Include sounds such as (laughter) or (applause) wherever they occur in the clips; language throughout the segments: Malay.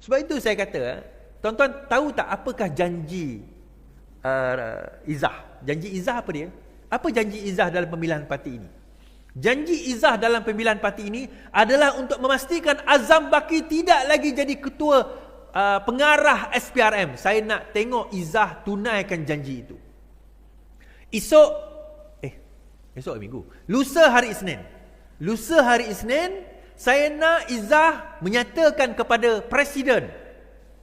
Sebab itu saya kata, tuan-tuan tahu tak apakah janji uh, Izzah? Janji Izzah apa dia? Apa janji Izzah dalam pemilihan parti ini? Janji Izzah dalam pemilihan parti ini adalah untuk memastikan Azam Baki tidak lagi jadi ketua uh, pengarah SPRM. Saya nak tengok Izzah tunaikan janji itu. Esok, eh, esok minggu. Lusa hari Isnin. Lusa hari Isnin, saya nak Izzah menyatakan kepada Presiden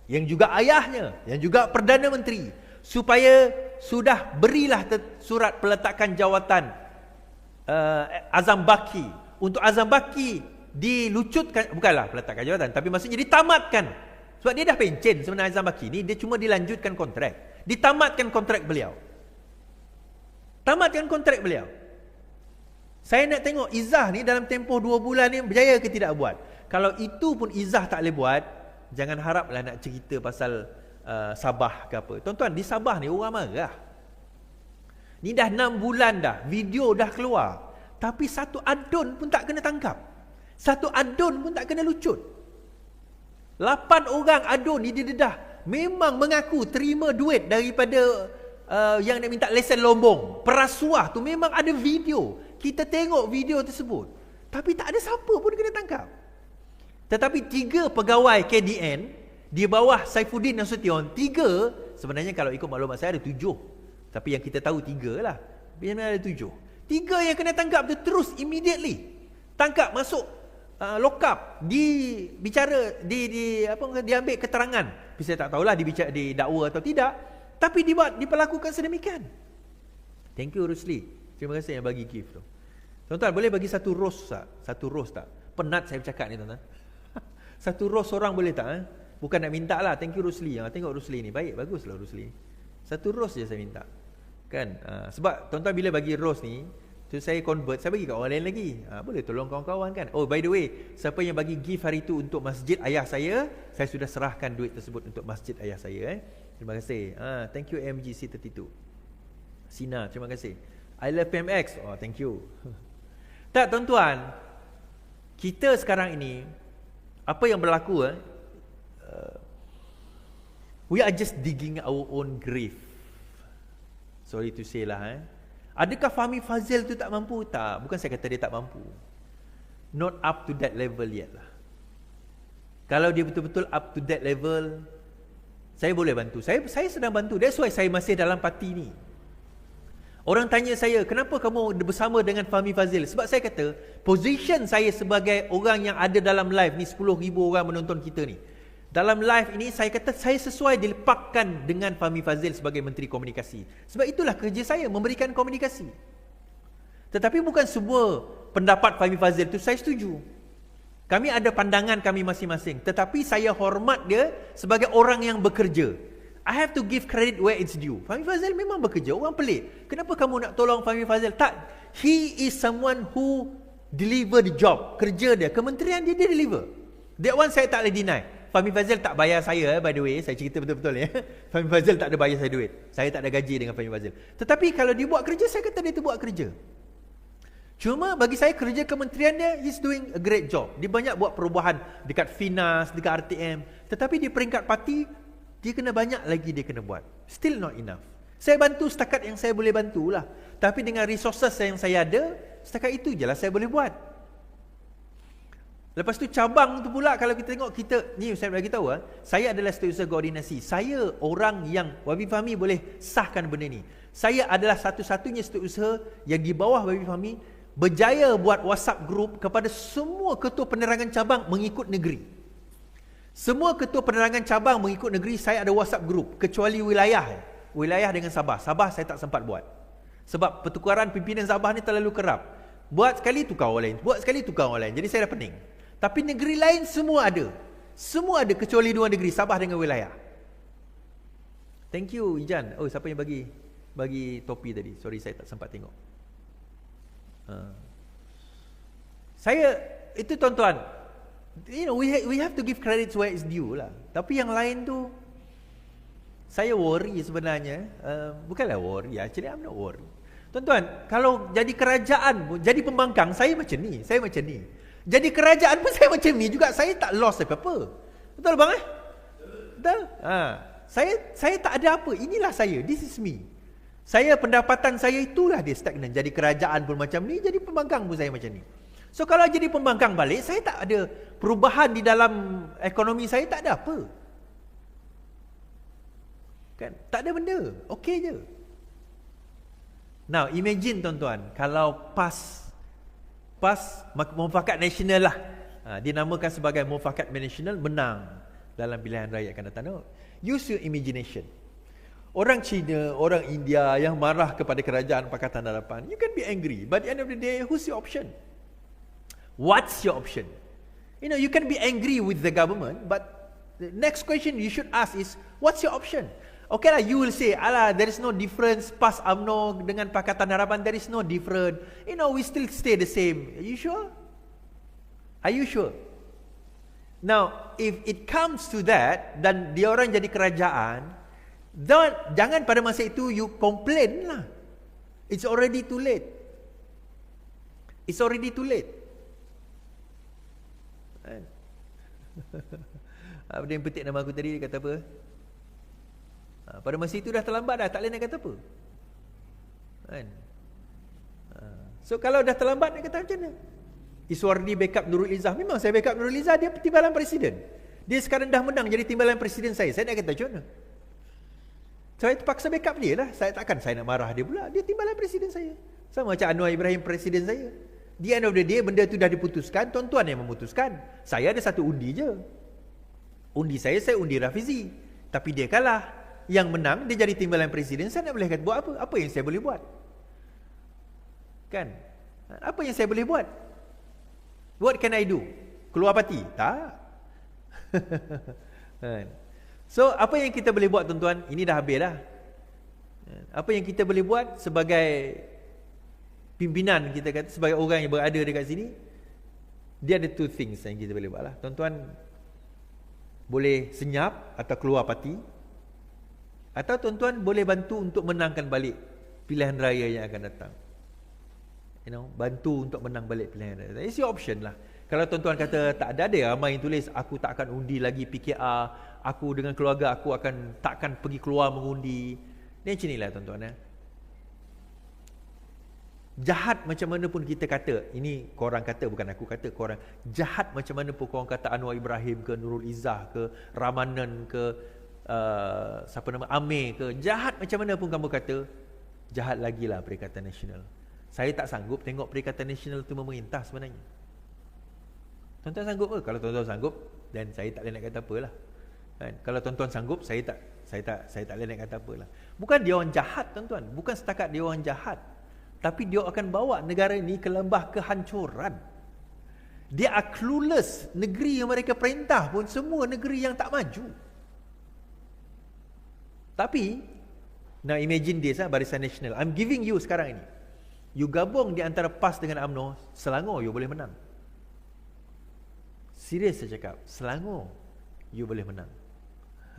yang juga ayahnya, yang juga Perdana Menteri supaya sudah berilah surat peletakan jawatan uh, Azam Baki. Untuk Azam Baki dilucutkan bukanlah peletakan jawatan tapi maksudnya ditamatkan. Sebab dia dah pencen sebenarnya Azam Baki ni dia cuma dilanjutkan kontrak. Ditamatkan kontrak beliau. Tamatkan kontrak beliau saya nak tengok Izzah ni dalam tempoh 2 bulan ni berjaya ke tidak buat kalau itu pun Izzah tak boleh buat jangan haraplah nak cerita pasal uh, Sabah ke apa tuan-tuan di Sabah ni orang marah Ni dah 6 bulan dah, video dah keluar. Tapi satu adun pun tak kena tangkap. Satu adun pun tak kena lucut. Lapan orang adun ni dia dah memang mengaku terima duit daripada uh, yang nak minta lesen lombong. Perasuah tu memang ada video. Kita tengok video tersebut. Tapi tak ada siapa pun kena tangkap. Tetapi tiga pegawai KDN di bawah Saifuddin Nasution, tiga sebenarnya kalau ikut maklumat saya ada tujuh tapi yang kita tahu tiga lah. Biar ada tujuh. Tiga yang kena tangkap tu terus immediately. Tangkap masuk uh, lock up di bicara di di apa diambil keterangan. Bisa tak tahulah dibicara di dakwa atau tidak, tapi dibuat diperlakukan sedemikian. Thank you Rusli. Terima kasih yang bagi gift tu. Tuan-tuan boleh bagi satu rose tak? Satu rose tak? Penat saya bercakap ni tuan-tuan. (laughs) satu rose orang boleh tak eh? Bukan nak minta lah Thank you Rusli ha, Tengok Rusli ni Baik baguslah Rusli Satu rose je saya minta Kan? Uh, sebab tuan-tuan bila bagi rose ni, tu saya convert, saya bagi kat orang lain lagi. Uh, boleh tolong kawan-kawan kan? Oh, by the way, siapa yang bagi gift hari tu untuk masjid ayah saya, saya sudah serahkan duit tersebut untuk masjid ayah saya. Eh. Terima kasih. Uh, thank you MGC32. Sina, terima kasih. I love PMX. Oh, thank you. (laughs) tak, tuan-tuan. Kita sekarang ini, apa yang berlaku, eh, uh, we are just digging our own grave. Sorry to say lah eh. Adakah Fahmi Fazil tu tak mampu? Tak. Bukan saya kata dia tak mampu. Not up to that level yet lah. Kalau dia betul-betul up to that level, saya boleh bantu. Saya saya sedang bantu. That's why saya masih dalam parti ni. Orang tanya saya, kenapa kamu bersama dengan Fahmi Fazil? Sebab saya kata, position saya sebagai orang yang ada dalam live ni, 10 ribu orang menonton kita ni. Dalam live ini saya kata saya sesuai dilepakkan dengan Fahmi Fazil sebagai Menteri Komunikasi. Sebab itulah kerja saya memberikan komunikasi. Tetapi bukan semua pendapat Fahmi Fazil itu saya setuju. Kami ada pandangan kami masing-masing. Tetapi saya hormat dia sebagai orang yang bekerja. I have to give credit where it's due. Fahmi Fazil memang bekerja. Orang pelik. Kenapa kamu nak tolong Fahmi Fazil? Tak. He is someone who deliver the job. Kerja dia. Kementerian dia, dia deliver. That one saya tak boleh deny. Fahmi Fazil tak bayar saya by the way, saya cerita betul-betul ya. (laughs) Fahmi Fazil tak ada bayar saya duit. Saya tak ada gaji dengan Fahmi Fazil. Tetapi kalau dia buat kerja, saya kata dia tu buat kerja. Cuma bagi saya kerja kementerian dia, he's doing a great job. Dia banyak buat perubahan dekat Finas, dekat RTM. Tetapi di peringkat parti, dia kena banyak lagi dia kena buat. Still not enough. Saya bantu setakat yang saya boleh bantulah. Tapi dengan resources yang saya ada, setakat itu je lah saya boleh buat. Lepas tu cabang tu pula kalau kita tengok kita ni saya bagi tahu ah, saya adalah setiausaha koordinasi. Saya orang yang Wabi Fahmi boleh sahkan benda ni. Saya adalah satu-satunya setiausaha yang di bawah Wabi Fahmi berjaya buat WhatsApp group kepada semua ketua penerangan cabang mengikut negeri. Semua ketua penerangan cabang mengikut negeri saya ada WhatsApp group kecuali wilayah. Wilayah dengan Sabah. Sabah saya tak sempat buat. Sebab pertukaran pimpinan Sabah ni terlalu kerap. Buat sekali tukar orang lain, buat sekali tukar orang lain. Jadi saya dah pening. Tapi negeri lain semua ada. Semua ada kecuali dua negeri, Sabah dengan wilayah. Thank you Ijan. Oh, siapa yang bagi bagi topi tadi? Sorry saya tak sempat tengok. Uh. Saya itu tuan-tuan. You know, we ha we have to give credit where it's due lah. Tapi yang lain tu saya worry sebenarnya. Uh, bukanlah worry, actually I'm not worry. Tuan-tuan, kalau jadi kerajaan, jadi pembangkang, saya macam ni, saya macam ni. Jadi kerajaan pun (laughs) saya macam ni juga. Saya tak lost apa-apa. Betul bang eh? Betul? Ha. Saya saya tak ada apa. Inilah saya. This is me. Saya pendapatan saya itulah dia stagnan. Jadi kerajaan pun macam ni, jadi pembangkang pun saya macam ni. So kalau jadi pembangkang balik, saya tak ada perubahan di dalam ekonomi saya, tak ada apa. Kan? Tak ada benda. Okey je. Now, imagine tuan-tuan, kalau PAS, PAS mufakat nasional lah. Ha, dinamakan sebagai mufakat nasional, menang dalam pilihan raya akan datang. Use your imagination. Orang Cina, orang India yang marah kepada kerajaan Pakatan Harapan, you can be angry. But at the end of the day, who's your option? What's your option? You know, you can be angry with the government, but the next question you should ask is, what's your option? Okay lah, you will say, alah, there is no difference PAS UMNO dengan Pakatan Harapan, there is no difference. You know, we still stay the same. Are you sure? Are you sure? Now, if it comes to that, dan dia orang jadi kerajaan, dan, jangan pada masa itu you complain lah. It's already too late. It's already too late. (laughs) Apa dia yang petik nama aku tadi, dia kata apa? Ha, pada masa itu dah terlambat dah, tak boleh nak kata apa. Kan? Ha, so kalau dah terlambat nak kata macam mana? Iswardi backup Nurul Izzah. Memang saya backup Nurul Izzah, dia timbalan presiden. Dia sekarang dah menang jadi timbalan presiden saya. Saya nak kata macam mana? Saya terpaksa backup dia lah. Saya takkan saya nak marah dia pula. Dia timbalan presiden saya. Sama macam Anwar Ibrahim presiden saya. Di end of the day, benda tu dah diputuskan, tuan-tuan yang memutuskan. Saya ada satu undi je. Undi saya, saya undi Rafizi. Tapi dia kalah. Yang menang dia jadi timbalan presiden. Saya nak boleh kata buat apa? Apa yang saya boleh buat? Kan? Apa yang saya boleh buat? What can i do? Keluar parti? Tak. (laughs) Kan? So apa yang kita boleh buat tuan-tuan? Ini dah habis dah apa yang kita boleh buat sebagai pimpinan kita kata sebagai orang yang berada dekat sini dia ada two things yang kita boleh buat lah tuan-tuan boleh senyap atau keluar parti atau tuan-tuan boleh bantu untuk menangkan balik pilihan raya yang akan datang. You know, bantu untuk menang balik pilihan raya. It's your option lah. Kalau tuan-tuan kata tak ada ada ramai yang tulis aku tak akan undi lagi PKR, aku dengan keluarga aku akan takkan pergi keluar mengundi. Ni macam inilah tuan-tuan eh. Jahat macam mana pun kita kata, ini korang kata bukan aku kata, korang jahat macam mana pun korang kata Anwar Ibrahim ke Nurul Izzah ke Ramanan ke uh, siapa nama Amir ke jahat macam mana pun kamu kata jahat lagi lah Perikatan Nasional. Saya tak sanggup tengok Perikatan Nasional tu memerintah sebenarnya. Tuan-tuan sanggup ke? Kalau tuan-tuan sanggup dan saya tak boleh nak kata apalah kan? Kalau tuan-tuan sanggup saya tak saya tak saya tak boleh nak kata apalah bukan dia orang jahat tuan-tuan. Bukan setakat dia orang jahat tapi dia akan bawa negara ini ke lembah kehancuran. Dia are clueless. Negeri yang mereka perintah pun semua negeri yang tak maju. Tapi Now imagine this lah Barisan Nasional. I'm giving you sekarang ini. You gabung di antara PAS dengan UMNO Selangor you boleh menang. Serius saya cakap Selangor You boleh menang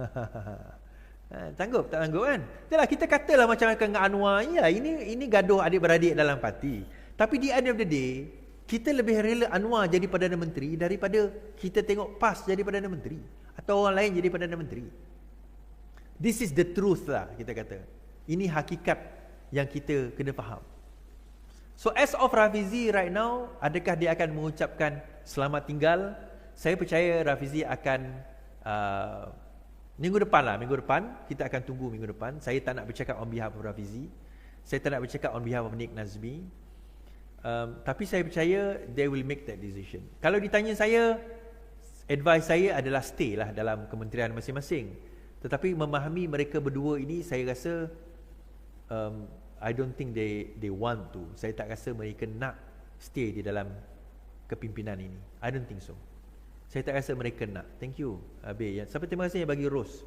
(laughs) ha, Tanggup tak tanggup kan Itulah kita katalah macam dengan Anwar Ya ini ini gaduh adik-beradik dalam parti Tapi di end of the day Kita lebih rela Anwar jadi Perdana Menteri Daripada kita tengok PAS jadi Perdana Menteri Atau orang lain jadi Perdana Menteri This is the truth lah kita kata. Ini hakikat yang kita kena faham. So as of Rafizi right now, adakah dia akan mengucapkan selamat tinggal? Saya percaya Rafizi akan uh, minggu depan lah, minggu depan kita akan tunggu minggu depan. Saya tak nak bercakap on behalf of Rafizi. Saya tak nak bercakap on behalf of Nick Nazmi. Um, tapi saya percaya they will make that decision. Kalau ditanya saya, advice saya adalah stay lah dalam kementerian masing-masing. Tetapi memahami mereka berdua ini saya rasa um, I don't think they they want to. Saya tak rasa mereka nak stay di dalam kepimpinan ini. I don't think so. Saya tak rasa mereka nak. Thank you. Abi ya. Sampai terima kasih bagi Ros.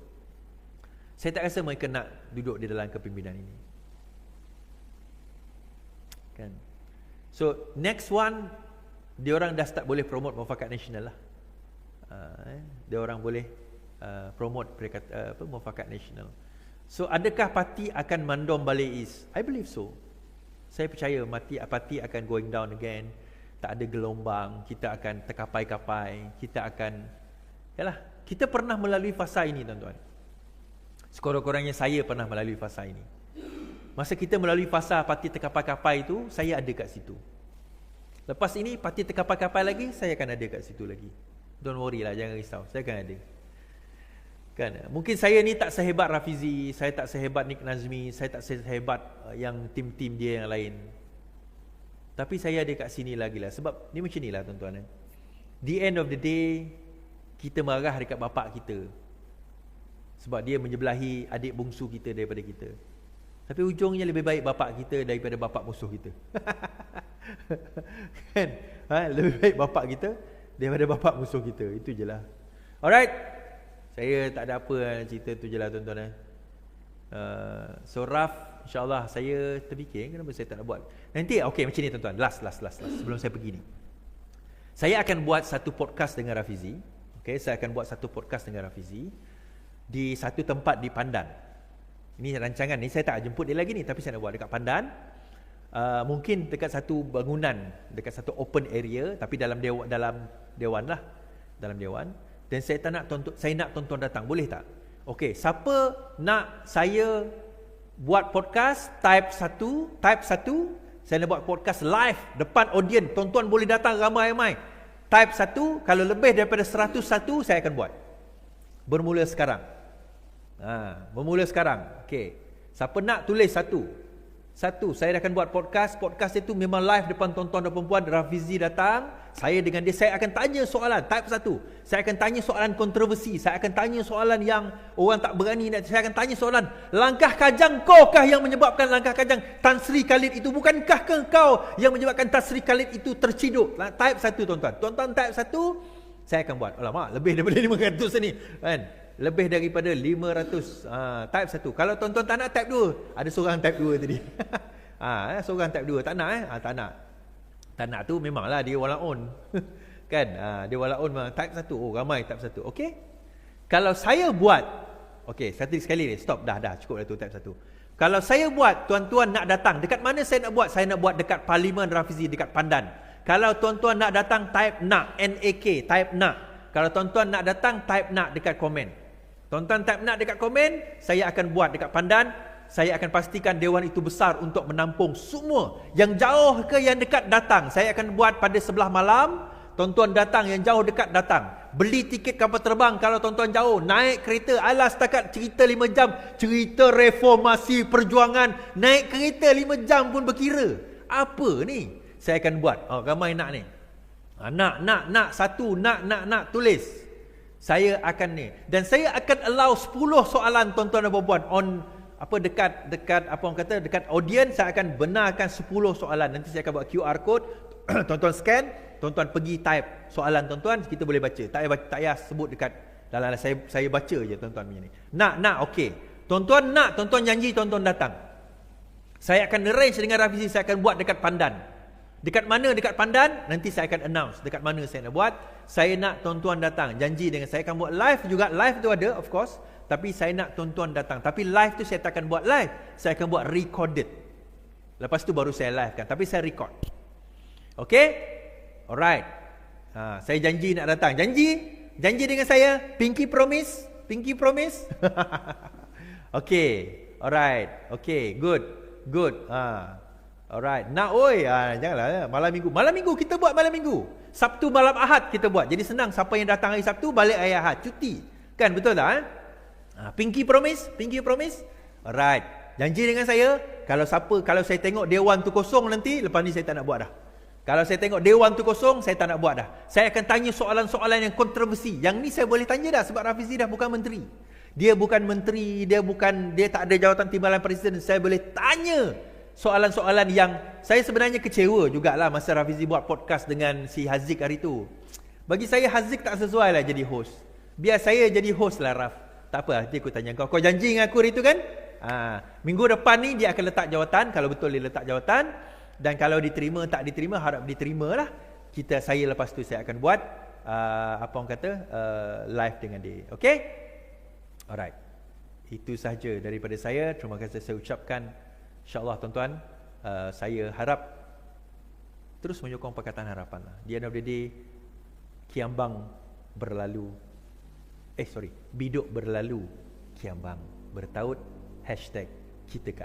Saya tak rasa mereka nak duduk di dalam kepimpinan ini. Kan? So next one dia orang dah start boleh promote mufakat nasional lah. Uh, eh? Dia orang boleh Uh, promote peringkat uh, apa mufakat nasional. So adakah parti akan mandom balik is? I believe so. Saya percaya mati parti akan going down again. Tak ada gelombang, kita akan terkapai-kapai, kita akan yalah kita pernah melalui fasa ini tuan-tuan. Sekurang-kurangnya saya pernah melalui fasa ini. Masa kita melalui fasa parti terkapal-kapal itu, saya ada kat situ. Lepas ini parti terkapal-kapal lagi, saya akan ada kat situ lagi. Don't worry lah, jangan risau. Saya akan ada. Kan? Mungkin saya ni tak sehebat Rafizi, saya tak sehebat Nick Nazmi, saya tak sehebat uh, yang tim-tim dia yang lain. Tapi saya ada kat sini lagi lah. Sebab ni macam ni lah tuan-tuan. Eh. The end of the day, kita marah dekat bapak kita. Sebab dia menjebelahi adik bungsu kita daripada kita. Tapi ujungnya lebih baik bapak kita daripada bapak musuh kita. (laughs) kan? Ha? Lebih baik bapak kita daripada bapak musuh kita. Itu je lah. Alright. Saya tak ada apa cerita tu je lah tuan-tuan. Eh. Uh, so Raf, insyaAllah saya terfikir kenapa saya tak nak buat. Nanti, okay macam ni tuan-tuan. Last, last, last, last. Sebelum saya pergi ni. Saya akan buat satu podcast dengan Rafizi. Okay, saya akan buat satu podcast dengan Rafizi. Di satu tempat di Pandan. Ini rancangan ni saya tak jemput dia lagi ni tapi saya nak buat dekat Pandan. Uh, mungkin dekat satu bangunan, dekat satu open area tapi dalam dewan dalam dewan lah. Dalam dewan. Dan saya tak nak tonton saya nak tonton datang. Boleh tak? Okey, siapa nak saya buat podcast type 1, type 1, saya nak buat podcast live depan audience. Tonton boleh datang ramai-ramai. Type 1, kalau lebih daripada 101 saya akan buat. Bermula sekarang. Ha, bermula sekarang. Okey. Siapa nak tulis satu? Satu, saya akan buat podcast. Podcast itu memang live depan tonton dan perempuan. Rafizi datang. Saya dengan dia, saya akan tanya soalan. Type satu. Saya akan tanya soalan kontroversi. Saya akan tanya soalan yang orang tak berani. Saya akan tanya soalan. Langkah kajang kau kah yang menyebabkan langkah kajang Tan Sri Khalid itu? Bukankah kau yang menyebabkan Tan Sri Khalid itu terciduk? Type satu tuan-tuan. Tuan-tuan type satu. Saya akan buat. Alamak, lebih daripada 500 ni. Kan? Lebih daripada 500 ha, type 1 kalau tuan-tuan tak nak type 2 ada seorang type 2 tadi. Ha, (laughs) eh, seorang type 2 tak nak eh? Ha, tak nak. Tak nak tu memanglah dia walaun (laughs) kan? Ha, dia walaun type 1 oh ramai type 1 okey? Kalau saya buat okey satu sekali ni. Stop dah dah. Cukup dah tu type 1 kalau saya buat tuan-tuan nak datang. Dekat mana saya nak buat? Saya nak buat dekat parlimen Rafizi dekat Pandan. Kalau tuan-tuan nak datang type nak. NAK type nak. Kalau tuan-tuan nak datang type nak dekat komen Tuan-tuan tak nak dekat komen, saya akan buat dekat pandan. Saya akan pastikan dewan itu besar untuk menampung semua. Yang jauh ke yang dekat datang. Saya akan buat pada sebelah malam. Tuan-tuan datang, yang jauh dekat datang. Beli tiket kapal terbang kalau tuan-tuan jauh. Naik kereta, alas setakat cerita 5 jam. Cerita reformasi perjuangan. Naik kereta 5 jam pun berkira. Apa ni? Saya akan buat. Oh, ramai nak ni. Ah, nak, nak, nak. Satu, nak, nak, nak. Tulis saya akan ni. Dan saya akan allow 10 soalan tuan-tuan dan puan on apa dekat dekat apa orang kata dekat audience. Saya akan benarkan 10 soalan. Nanti saya akan buat QR code. (clears throat) Tuan-tuan scan tuan-tuan pergi type soalan tuan-tuan kita boleh baca. Tak payah tak payah sebut dekat dalam saya saya baca je tuan-tuan punya ni. Nak nak okey. Tuan-tuan nak tuan-tuan janji tuan-tuan datang. Saya akan arrange dengan Rafizi saya akan buat dekat pandan Dekat mana dekat pandan Nanti saya akan announce Dekat mana saya nak buat. Saya nak tuan-tuan datang. Janji dengan saya akan buat live juga. Live tu ada of course. Tapi saya nak tuan-tuan datang. Tapi live tu saya tak akan buat live. Saya akan buat recorded. Lepas tu baru saya live kan Tapi saya record. Okay Alright. Ha, Saya janji nak datang. Janji? Janji dengan saya? Pinky promise? Pinky promise? (laughs) Okay Alright. Okay good. Good. Ha. Alright. Nak oi. Ha, janganlah ya. malam minggu. Malam minggu kita buat malam minggu. Sabtu malam Ahad kita buat. Jadi senang siapa yang datang hari Sabtu balik hari Ahad cuti. Kan betul tak eh? Ha, Pinky promise? Pinky promise? Alright. Janji dengan saya kalau siapa kalau saya tengok dewan tu kosong nanti lepas ni saya tak nak buat dah. Kalau saya tengok dewan tu kosong saya tak nak buat dah. Saya akan tanya soalan-soalan yang kontroversi. Yang ni saya boleh tanya dah sebab Rafizi dah bukan menteri. Dia bukan menteri, dia bukan dia tak ada jawatan timbalan presiden. Saya boleh tanya soalan-soalan yang saya sebenarnya kecewa jugalah masa Rafizi buat podcast dengan si Haziq hari tu. Bagi saya Haziq tak sesuai lah jadi host. Biar saya jadi host lah Raf. Tak apa, nanti aku tanya kau. Kau janji dengan aku hari tu kan? Ha, minggu depan ni dia akan letak jawatan. Kalau betul dia letak jawatan. Dan kalau diterima, tak diterima, harap diterima lah. Kita, saya lepas tu saya akan buat uh, apa orang kata uh, live dengan dia. Okay? Alright. Itu sahaja daripada saya. Terima kasih saya ucapkan InsyaAllah tuan-tuan uh, Saya harap Terus menyokong Pakatan Harapan lah. Di end of the day Kiambang berlalu Eh sorry, biduk berlalu kiambang bertaut hashtag kita ke